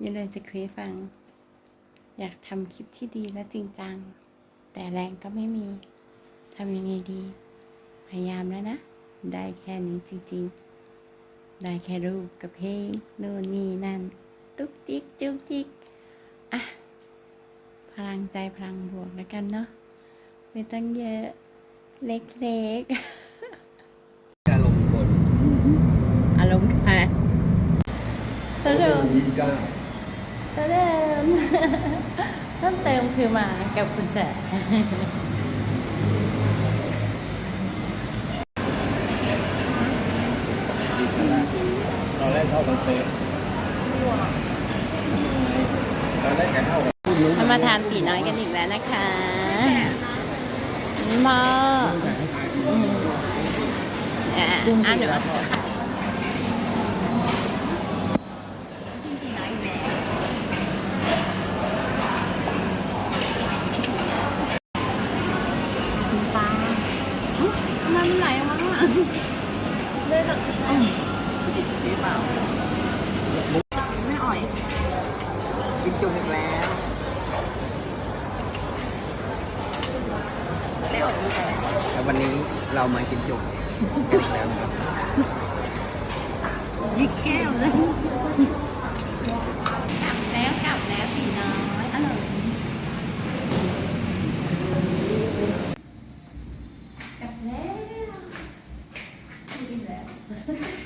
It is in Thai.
มีเลยจะคุยให้ฟัง อยากทำคลิปที่ดีและจริงจัง แต่แรงก็ไม่มีทำยังไงดี พยายามแล้วนะ ได้แค่นี้จริงๆ ได้แค่รูปกับเพลงนู่นนี่นั่น ตุ๊กจิ๊กจุ๊กจิ๊กอะ พลังใจพลังบวกแล้วกันเนาะไม่ต้องเยอะ เล็กการลงคนๆอารมณ์ค่ะเท่าเดิมยี่สิบเก้าเท่าเดิมเพิ่มเติมคือมากับคุณแสตอนแรกเท่ากันเซฟตอนแรกกันเท่ากันเรามาทานผีน้อยกันอีกแล้วนะคะหมออืมอะอะหนูปล ทำไมมันไหลออกมาข้างหลังเลยแบบอืมดีเปล่าไม่อ่อยกินจุ่มอีกแล้วไม่ออกดีแต่วันนี้เรามากินจุ่มกันแล้วนะครับยิกแก้วเลย It is.